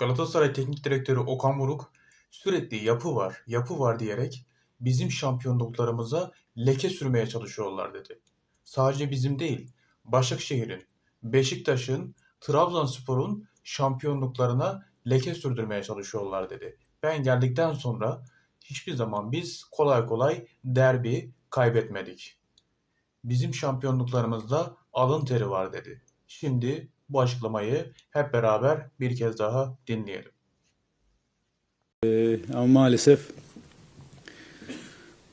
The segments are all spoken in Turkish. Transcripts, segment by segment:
Galatasaray Teknik Direktörü Okan Buruk sürekli yapı var, yapı var diyerek bizim şampiyonluklarımıza leke sürmeye çalışıyorlar dedi. Sadece bizim değil, Başakşehir'in, Beşiktaş'ın, Trabzonspor'un şampiyonluklarına leke sürdürmeye çalışıyorlar dedi. Ben geldikten sonra hiçbir zaman biz kolay kolay derbi kaybetmedik. Bizim şampiyonluklarımızda alın teri var dedi. Şimdi bu açıklamayı hep beraber bir kez daha dinleyelim. Ama maalesef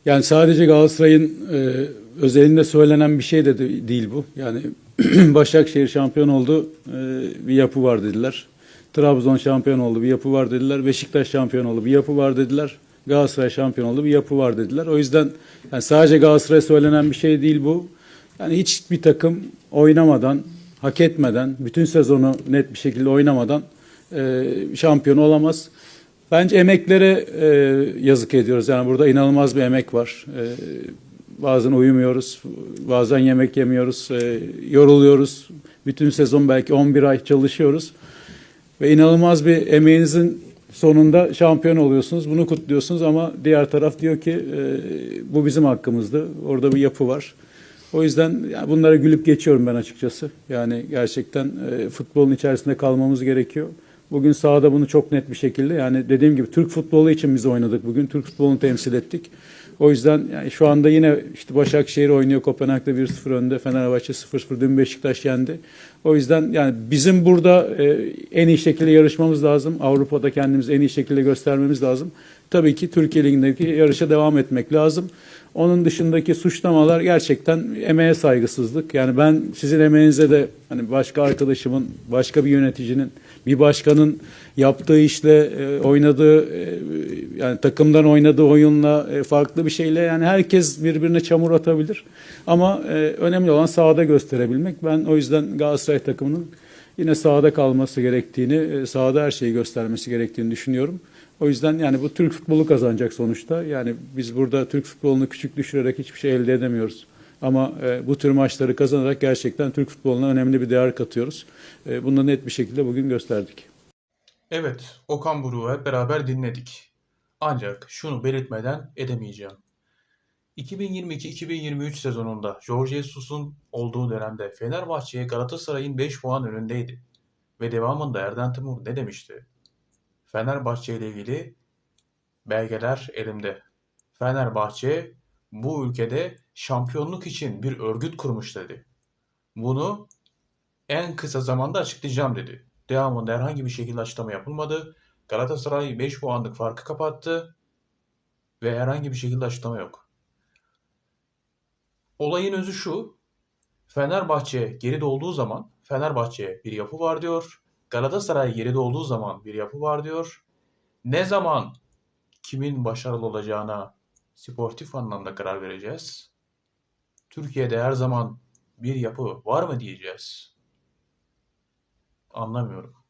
yani sadece Galatasaray'ın e, özelinde söylenen bir şey de- değil bu. Yani Başakşehir şampiyon oldu, e, bir yapı var dediler. Trabzon şampiyon oldu, bir yapı var dediler. Beşiktaş şampiyon oldu, bir yapı var dediler. Galatasaray şampiyon oldu, bir yapı var dediler. O yüzden yani sadece Galatasaray'a söylenen bir şey değil bu. Yani hiçbir takım oynamadan, hak etmeden, bütün sezonu net bir şekilde oynamadan e, şampiyon olamaz. Bence emeklere e, yazık ediyoruz. Yani burada inanılmaz bir emek var. E, bazen uyumuyoruz, bazen yemek yemiyoruz, e, yoruluyoruz. Bütün sezon belki 11 ay çalışıyoruz. Ve inanılmaz bir emeğinizin sonunda şampiyon oluyorsunuz. Bunu kutluyorsunuz ama diğer taraf diyor ki e, bu bizim hakkımızdı. Orada bir yapı var. O yüzden yani bunlara gülüp geçiyorum ben açıkçası. Yani gerçekten e, futbolun içerisinde kalmamız gerekiyor. Bugün sahada bunu çok net bir şekilde yani dediğim gibi Türk futbolu için biz oynadık bugün. Türk futbolunu temsil ettik. O yüzden yani şu anda yine işte Başakşehir oynuyor Kopenhag'da 1-0 önde. Fenerbahçe 0-0 dün Beşiktaş yendi. O yüzden yani bizim burada e, en iyi şekilde yarışmamız lazım. Avrupa'da kendimizi en iyi şekilde göstermemiz lazım. Tabii ki Türkiye Ligi'ndeki yarışa devam etmek lazım. Onun dışındaki suçlamalar gerçekten emeğe saygısızlık. Yani ben sizin emeğinize de hani başka arkadaşımın, başka bir yöneticinin, bir başkanın yaptığı işle e, oynadığı e, yani takımdan oynadığı oyunla e, farklı bir şeyle yani herkes birbirine çamur atabilir. Ama önemli olan sahada gösterebilmek. Ben o yüzden Galatasaray takımının yine sahada kalması gerektiğini, sahada her şeyi göstermesi gerektiğini düşünüyorum. O yüzden yani bu Türk futbolu kazanacak sonuçta. Yani biz burada Türk futbolunu küçük düşürerek hiçbir şey elde edemiyoruz. Ama e, bu tür maçları kazanarak gerçekten Türk futboluna önemli bir değer katıyoruz. E, bunu net bir şekilde bugün gösterdik. Evet, Okan Buruk'u hep beraber dinledik. Ancak şunu belirtmeden edemeyeceğim. 2022-2023 sezonunda Jorge Jesus'un olduğu dönemde Fenerbahçe'ye Galatasaray'ın 5 puan önündeydi. Ve devamında Erden Timur ne demişti? Fenerbahçe ile ilgili belgeler elimde. Fenerbahçe bu ülkede şampiyonluk için bir örgüt kurmuş dedi. Bunu en kısa zamanda açıklayacağım dedi. Devamında herhangi bir şekilde açıklama yapılmadı. Galatasaray 5 puanlık farkı kapattı ve herhangi bir şekilde açıklama yok. Olayın özü şu. Fenerbahçe geride olduğu zaman Fenerbahçe bir yapı var diyor. Galatasaray geride olduğu zaman bir yapı var diyor. Ne zaman kimin başarılı olacağına sportif anlamda karar vereceğiz. Türkiye'de her zaman bir yapı var mı diyeceğiz. Anlamıyorum.